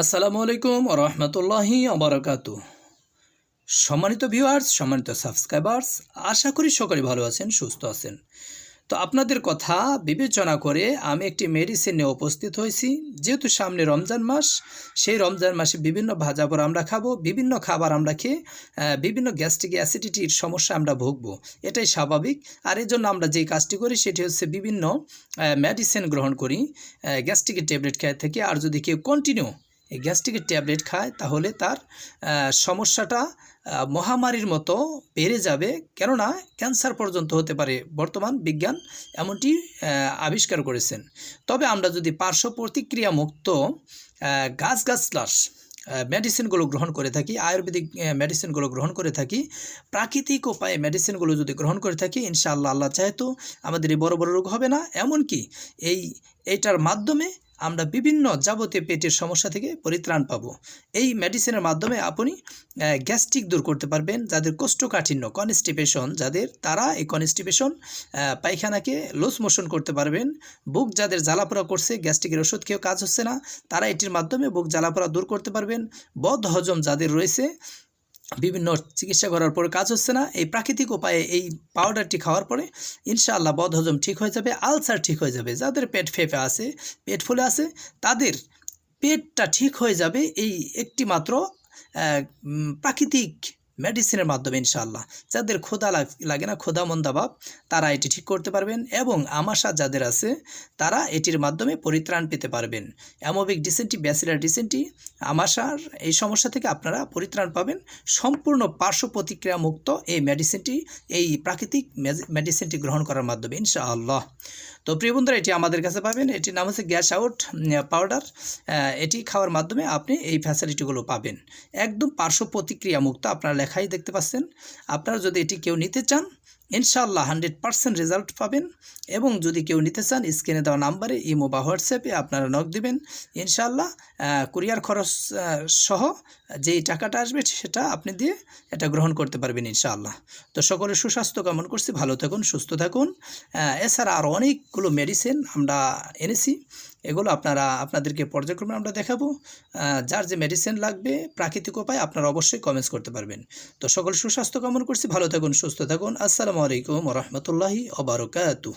আসসালামু আলাইকুম রহমতুল্লাহি অবরাকাতু সম্মানিত ভিউয়ার্স সম্মানিত সাবস্ক্রাইবার্স আশা করি সকলে ভালো আছেন, সুস্থ আছেন। তো আপনাদের কথা বিবেচনা করে আমি একটি মেডিসিন নিয়ে উপস্থিত হয়েছি। যেহেতু সামনে রমজান মাস, সেই রমজান মাসে বিভিন্ন ভাজা পর আমরা খাব, বিভিন্ন খাবার আমরা খেয়ে বিভিন্ন গ্যাস্ট্রিক অ্যাসিডিটির সমস্যা আমরা ভুগবো। এটাই স্বাভাবিক। আর এর জন্য আমরা যেই কাজটি করি, সেটি হচ্ছে বিভিন্ন মেডিসিন গ্রহণ করি গ্যাস্ট্রিকের ট্যাবলেট খেয়ে থেকে। আর যদি কেউ কন্টিনিউ গ্যাস্ট্রিকের ট্যাবলেট খায়, তাহলে তার সমস্যাটা মহামারীর মতো বেড়ে যাবে। কেননা ক্যান্সার পর্যন্ত হতে পারে। বর্তমান বিজ্ঞান এমনটি আবিষ্কার করেছেন। তবে আমরা যদি পার্শ্ব প্রতিক্রিয়া মুক্ত গাছ গাছলাস মেডিসিনগুলো গ্রহণ করে থাকি, আয়ুর্বেদিক মেডিসিনগুলো গ্রহণ করে থাকি, প্রাকৃতিক উপায়ে মেডিসিনগুলো যদি গ্রহণ করে থাকি, ইনশাআল্লাহ, আল্লাহ চাহেতো আমাদের এই বড় বড় রোগ হবে না। এমনকি এই এইটার মাধ্যমে আমরা বিভিন্ন যাবতীয় পেটের সমস্যা থেকে পরিত্রাণ পাবো। এই মেডিসিনের মাধ্যমে আপনি গ্যাস্ট্রিক দূর করতে পারবেন, যাদের কোষ্ঠকাঠিন্য কনস্টিপেশন যাদের তারা এই কনস্টিপেশন পায়খানাকে লুজ মোশন করতে পারবেন। বুক যাদের জ্বালাপোড়া করছে গ্যাস্ট্রিকের ওষুধ খেয়েও কাজ হচ্ছে না, তারা এটির মাধ্যমে বুক জ্বালাপোড়া দূর করতে পারবেন। বদ হজম যাদের রয়েছে বিভিন্ন চিকিৎসা করার পরে কাজ হচ্ছে না। এই প্রাকৃতিক উপায়ে এই পাউডারটি খাওয়ার পরে ইনশাআল্লাহ বদহজম ঠিক হয়ে যাবে আলসার ঠিক হয়ে যাবে। যাদের পেট ফেঁপে আছে, পেট ফুলে আছে, তাদের পেটটা ঠিক হয়ে যাবে এই একটি মাত্র প্রাকৃতিক মেডিসিনের মাধ্যমে ইনশাআল্লাহ। যাদের ক্ষুধা লাগ- না, ক্ষুধা মন্দা ভাব, তারা এটি ঠিক করতে পারবেন এবং আমাশা যাদের আছে, তারা এটির মাধ্যমে পরিত্রাণ পেতে পারবেন। অ্যামোবিক ডিসেন্টি, ব্যাসিলার ডিসেন্টি, আমাশার এই সমস্যা থেকে আপনারা পরিত্রাণ পাবেন। সম্পূর্ণ পার্শ্ব প্রতিক্রিয়া মুক্ত এই মেডিসিনটি এই প্রাকৃতিক মেডিসিনটি গ্রহণ করার মাধ্যমে ইনশাআল্লাহ। তো প্রিয় বন্ধুরা, এটি আমাদের কাছে পাবেন। এটির নাম হচ্ছে গ্যাস আউট পাউডার। এটি খাওয়ার মাধ্যমে আপনি এই ফ্যাসিলিটিগুলো পাবেন। একদম পার্শ্ব প্রতিক্রিয়া মুক্ত আপনারা লেখাই দেখতে পাচ্ছেন। আপনারা যদি এটি কেউ নিতে চান ইনশাআল্লাহ হান্ড্রেড পার্সেন্ট রেজাল্ট পাবেন এবং যদি কেউ নিতে চান, স্ক্রিনে দেওয়া নাম্বারে ইমো বা হোয়াটসঅ্যাপে আপনারা নক দিবেন। ইনশাআল্লাহ কুরিয়ার খরচ সহ যেই টাকাটা আসবে সেটা আপনি দিয়ে এটা গ্রহণ করতে পারবেন ইনশাআল্লাহ। তো সকলে সুস্বাস্থ্য কামনা করছি, ভালো থাকুন, সুস্থ থাকুন। এছাড়া আরও অনেকগুলো মেডিসিন আমরা এনেছি। এগুলো আপনারা, আপনাদেরকে পর্যায়ক্রমে আমরা দেখাবো। যার যে মেডিসিন লাগবে, প্রাকৃতিক উপায় আপনারা অবশ্যই কমেন্টস করতে পারবেন। তো সকল সুস্বাস্থ্য কামনা করছি, ভালো থাকুন, সুস্থ থাকুন। আসসালামু আলাইকুম রহমতুল্লাহি ওবরকাতু